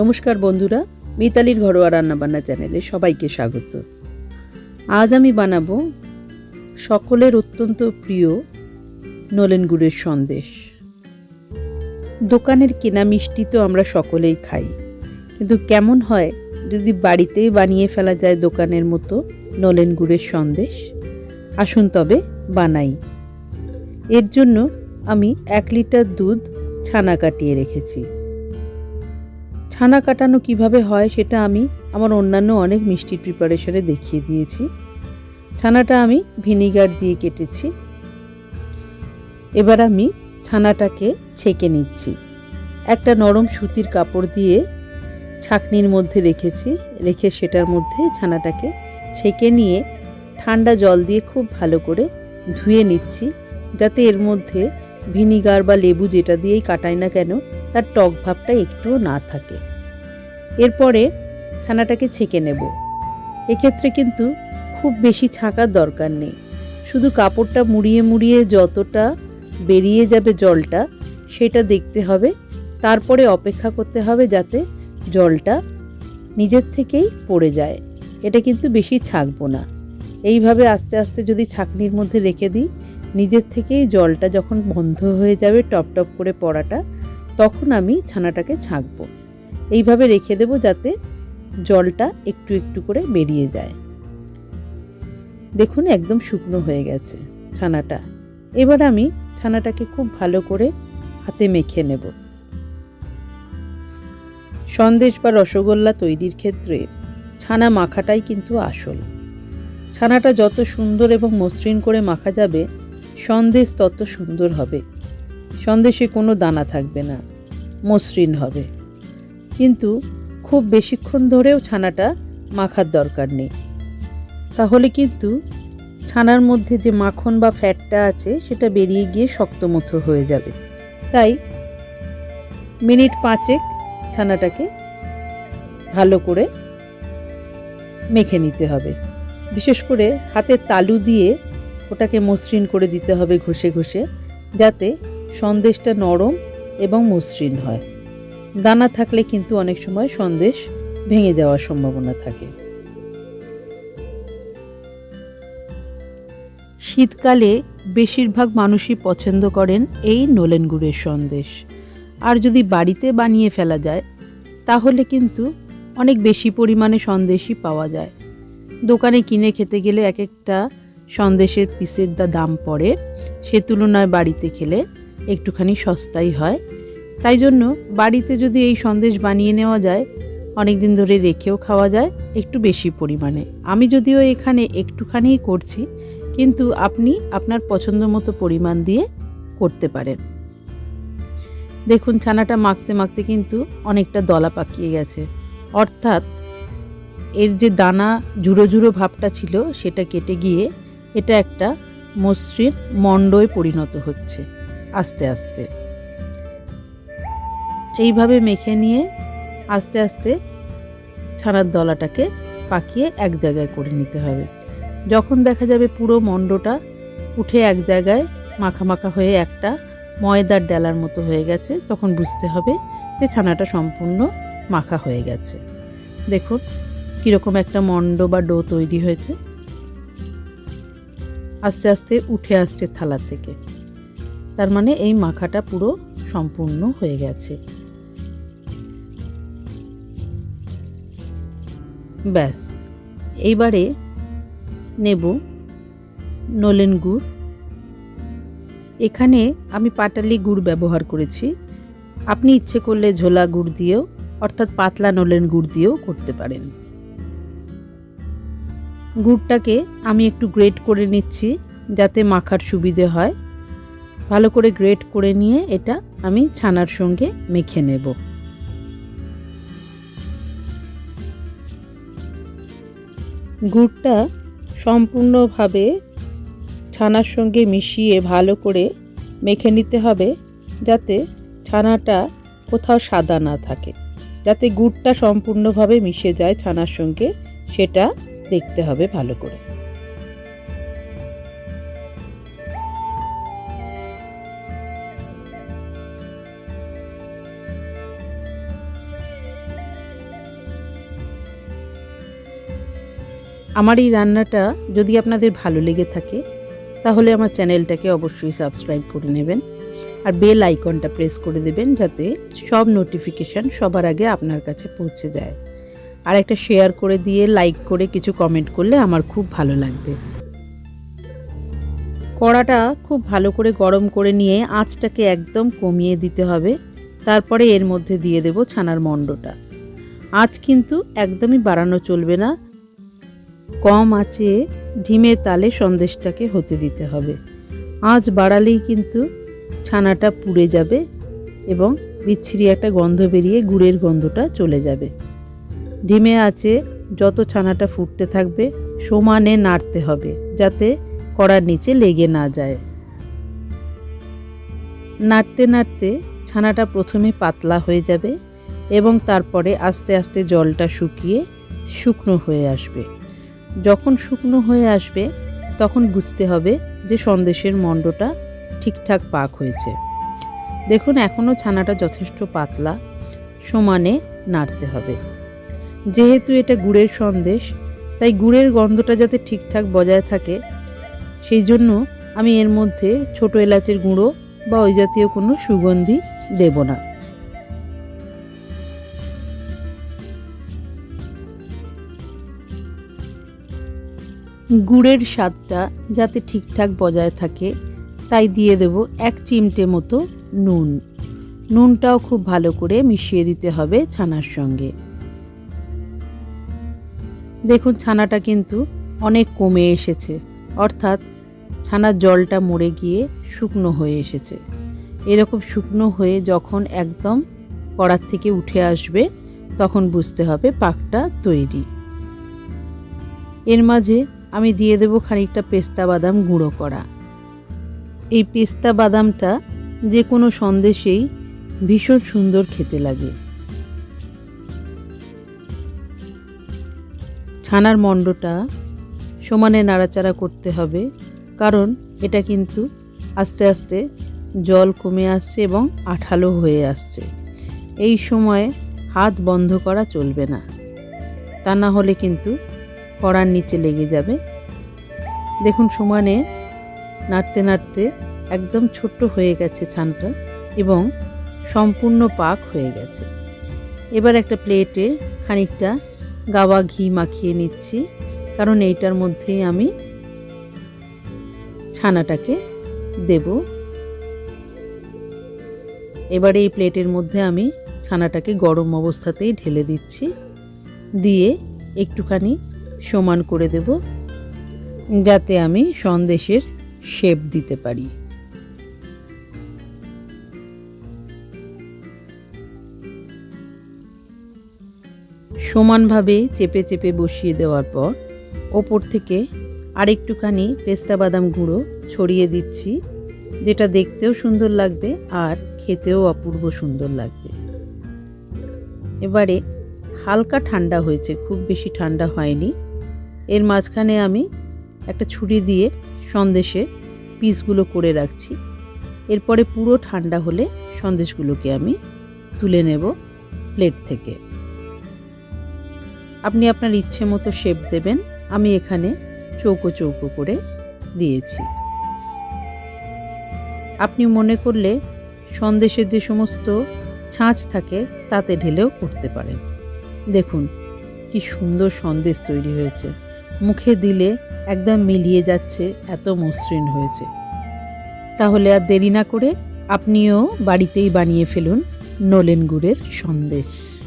নমস্কার বন্ধুরা, মিতালির ঘরোয়া রান্নাবান্না চ্যানেলে সবাইকে স্বাগত। আজ আমি বানাবো সকলের অত্যন্ত প্রিয় নলেন গুড়ের সন্দেশ। দোকানের কেনা মিষ্টি তো আমরা সকলেই খাই, কিন্তু কেমন হয় যদি বাড়িতেই বানিয়ে ফেলা যায় দোকানের মতো নলেন গুড়ের সন্দেশ? আসুন তবে বানাই। এর জন্য আমি এক লিটার দুধ ছানা কাটিয়ে রেখেছি। ছানা কাটানো কীভাবে হয় সেটা আমি আমার অন্যান্য অনেক মিষ্টির প্রিপারেশনে দেখিয়ে দিয়েছি। ছানাটা আমি ভিনিগার দিয়ে কেটেছি। এবার আমি ছানাটাকে ছেঁকে নিচ্ছি। একটা নরম সুতির কাপড় দিয়ে ছাকনির মধ্যে রেখেছি, রেখে সেটার মধ্যে ছানাটাকে ছেঁকে নিয়ে ঠান্ডা জল দিয়ে খুব ভালো করে ধুয়ে নিচ্ছি, যাতে এর মধ্যে ভিনিগার বা লেবু যেটা দিয়েই কাটাই না কেন, তার টক ভাবটা একটুও না থাকে। এরপরে ছানাটাকে ছেঁকে নেব। এক্ষেত্রে কিন্তু খুব বেশি ছাঁকার দরকার নেই। শুধু কাপড়টা মুড়িয়ে মুড়িয়ে যতটা বেরিয়ে যাবে জলটা, সেটা দেখতে হবে। তারপরে অপেক্ষা করতে হবে যাতে জলটা নিজের থেকেই পড়ে যায়। এটা কিন্তু বেশি ছাঁকবো না। এইভাবে আস্তে আস্তে যদি ছাঁকনির মধ্যে রেখে দিই, নিজের থেকেই জলটা যখন বন্ধ হয়ে যাবে টপ টপ করে পড়াটা, তখন আমি ছানাটাকে ছাঁকবো। এইভাবে রেখে দেবো যাতে জলটা একটু একটু করে বেরিয়ে যায়। দেখুন একদম শুকনো হয়ে গেছে ছানাটা। এবার আমি ছানাটাকে খুব ভালো করে হাতে মেখে নেব। সন্দেশ বা রসগোল্লা তৈরির ক্ষেত্রে ছানা মাখাটাই কিন্তু আসল। ছানাটা যত সুন্দর এবং মসৃণ করে মাখা যাবে, সন্দেশ তত সুন্দর হবে। সন্দেশে কোনো দানা থাকবে না, মসৃণ হবে। কিন্তু খুব বেশিক্ষণ ধরেও ছানাটা মাখার দরকার নেই। তাহলে কিন্তু ছানার মধ্যে যে মাখন বা ফ্যাটটা আছে, সেটা বেরিয়ে গিয়ে শক্তমতো হয়ে যাবে। তাই মিনিট পাঁচেক ছানাটাকে ভালো করে মেখে নিতে হবে। বিশেষ করে হাতের তালু দিয়ে ওটাকে মসৃণ করে দিতে হবে ঘষে ঘষে, যাতে সন্দেশটা নরম এবং মসৃণ হয়। দানা থাকলে কিন্তু অনেক সময় সন্দেশ ভেঙে যাওয়ার সম্ভাবনা থাকে। শীতকালে বেশিরভাগ মানুষই পছন্দ করেন এই নলেন গুড়ের সন্দেশ। আর যদি বাড়িতে বানিয়ে ফেলা যায়, তাহলে কিন্তু অনেক বেশি পরিমাণে সন্দেশই পাওয়া যায়। দোকানে কিনে খেতে গেলে এক একটা সন্দেশের পিসের দা দাম পড়ে, সে তুলনায় বাড়িতে খেলে একটুখানি সস্তাই হয়। তাই জন্য বাড়িতে যদি এই সন্দেশ বানিয়ে নেওয়া যায় অনেক দিন ধরে রেখেও খাওয়া যায় একটু বেশি পরিমাণে। আমি যদিও এখানে একটুখানিই করছি, কিন্তু আপনি আপনার পছন্দ মতো পরিমাণ দিয়ে করতে পারেন। দেখুন, ছানাটা মাখতে মাখতে কিন্তু অনেকটা দলা পাকিয়ে গেছে। অর্থাৎ এর যে দানা জুড়ো জুড়ো ভাবটা ছিল, সেটা কেটে গিয়ে এটা একটা মসৃণ মণ্ডয় পরিণত হচ্ছে, আস্তে আস্তে। এইভাবে মেখে নিয়ে আস্তে আস্তে ছানার দলাটাকে পাকিয়ে এক জায়গায় করে নিতে হবে। যখন দেখা যাবে পুরো মণ্ডটা উঠে এক জায়গায় মাখা মাখা হয়ে একটা ময়দার ডালার মতো হয়ে গেছে, তখন বুঝতে হবে যে ছানাটা সম্পূর্ণ মাখা হয়ে গেছে। দেখুন কীরকম একটা মণ্ড বা ডো তৈরি হয়েছে। আস্তে আস্তে উঠে আসছে থালা থেকে। তার মানে এই মাখাটা পুরো সম্পূর্ণ হয়ে গেছে। ব্যাস। এইবারে নেব নলেন গুড়। এখানে আমি পাটালি গুড় ব্যবহার করেছি। আপনি ইচ্ছে করলে ঝোলা গুড় দিয়েও, অর্থাৎ পাতলা নলেন গুড় দিয়েও করতে পারেন। গুড়টাকে আমি একটু গ্রেট করে নিচ্ছি যাতে মাখার সুবিধে হয়। ভালো করে গ্রেট করে নিয়ে এটা আমি ছানার সঙ্গে মেখে নেব। গুড়টা সম্পূর্ণভাবে ছানার সঙ্গে মিশিয়ে ভালো করে মেখে নিতে হবে যাতে ছানাটা কোথাও সাদা না থাকে। যাতে গুড়টা সম্পূর্ণভাবে মিশে যায় ছানার সঙ্গে, সেটা দেখতে হবে ভালো করে। আমার এই রান্নাটা যদি আপনাদের ভালো লেগে থাকে, তাহলে আমার চ্যানেলটাকে অবশ্যই সাবস্ক্রাইব করে নেবেন আর বেল আইকনটা প্রেস করে দেবেন যাতে সব নোটিফিকেশান সবার আগে আপনার কাছে পৌঁছে যায়। আর একটা শেয়ার করে দিয়ে, লাইক করে কিছু কমেন্ট করলে আমার খুব ভালো লাগবে। কড়াটা খুব ভালো করে গরম করে নিয়ে আঁচটাকে একদম কমিয়ে দিতে হবে। তারপরে এর মধ্যে দিয়ে দেব ছানার মণ্ডটা। আঁচ কিন্তু একদমই বাড়ানো চলবে না। কম আঁচে ঢিমে তালে সন্দেশটাকে হতে দিতে হবে। আঁচ বাড়ালেই কিন্তু ছানাটা পুড়ে যাবে এবং বিচ্ছিরি একটা গন্ধ বেরিয়ে গুড়ের গন্ধটা চলে যাবে। ডিমে আছে যত ছানাটা ফুটতে থাকবে, সমানে নাড়তে হবে যাতে কড়ার নিচে লেগে না যায়। নাড়তে নাড়তে ছানাটা প্রথমে পাতলা হয়ে যাবে এবং তারপরে আস্তে আস্তে জলটা শুকিয়ে শুকনো হয়ে আসবে। যখন শুকনো হয়ে আসবে, তখন বুঝতে হবে যে সন্দেশের মণ্ডটা ঠিকঠাক পাক হয়েছে। দেখুন, এখনও ছানাটা যথেষ্ট পাতলা, সমানে নাড়তে হবে। যেহেতু এটা গুড়ের সন্দেশ, তাই গুড়ের গন্ধটা যাতে ঠিকঠাক বজায় থাকে, সেই জন্য আমি এর মধ্যে ছোট এলাচের গুঁড়ো বা ওই জাতীয় কোনো সুগন্ধি দেব না। গুড়ের স্বাদটা যাতে ঠিকঠাক বজায় থাকে, তাই দিয়ে দেব এক চিমটে মতো নুন। নুনটাও খুব ভালো করে মিশিয়ে দিতে হবে ছানার সঙ্গে। দেখুন, ছানাটা কিন্তু অনেক কমে এসেছে। অর্থাৎ ছানার জলটা মরে গিয়ে শুকনো হয়ে এসেছে। এরকম শুকনো হয়ে যখন একদম কড়ার থেকে উঠে আসবে, তখন বুঝতে হবে পাকটা তৈরি। এর মাঝে আমি দিয়ে দেব খানিকটা পেস্তা বাদাম গুঁড়ো করা। এই পেস্তা বাদামটা যে কোনো সন্দেশেই ভীষণ সুন্দর খেতে লাগে। ছানার মণ্ডটা সমানে নাড়াচাড়া করতে হবে, কারণ এটা কিন্তু আস্তে আস্তে জল কমে আসছে এবং আঠালো হয়ে আসছে। এই সময়ে হাত বন্ধ করা চলবে না। তা না হলে কিন্তু কড়ার নিচে লেগে যাবে। দেখুন সমানে নাড়তে নাড়তে একদম ছোট্ট হয়ে গেছে ছানটা এবং সম্পূর্ণ পাক হয়ে গেছে। এবার একটা প্লেটে খানিকটা গাওয়া ঘি মাখিয়ে নিচ্ছি, কারণ এইটার মধ্যেই আমি ছানাটাকে দেব। এবার এই প্লেটের মধ্যে আমি ছানাটাকে গরম অবস্থাতেই ঢেলে দিচ্ছি। দিয়ে একটুখানি সমান করে দেব যাতে আমি সন্দেশের শেপ দিতে পারি। সমানভাবে চেপে চেপে বসিয়ে দেওয়ার পর ওপর থেকে আরেকটুখানি পেস্তা বাদাম গুঁড়ো ছড়িয়ে দিচ্ছি, যেটা দেখতেও সুন্দর লাগবে আর খেতেও অপূর্ব সুন্দর লাগবে। এবারে হালকা ঠান্ডা হয়েছে, খুব বেশি ঠান্ডা হয়নি। এর মাঝখানে আমি একটা ছুরি দিয়ে সন্দেশে পিসগুলো করে রাখছি। এরপরে পুরো ঠান্ডা হলে সন্দেশগুলোকে আমি তুলে নেব প্লেট থেকে। আপনি আপনার ইচ্ছে মতো শেপ দেবেন। আমি এখানে চৌকো চৌকো করে দিয়েছি। আপনি মনে করলে সন্দেশের যে সমস্ত ছাঁচ থাকে তাতে ঢেলেও করতে পারেন। দেখুন, কি সুন্দর সন্দেশ তৈরি হয়েছে। মুখে দিলে একদম মিলিয়ে যাচ্ছে, এত মসৃণ হয়েছে। তাহলে আর দেরি না করে আপনিও বাড়িতেই বানিয়ে ফেলুন নলেন গুড়ের সন্দেশ।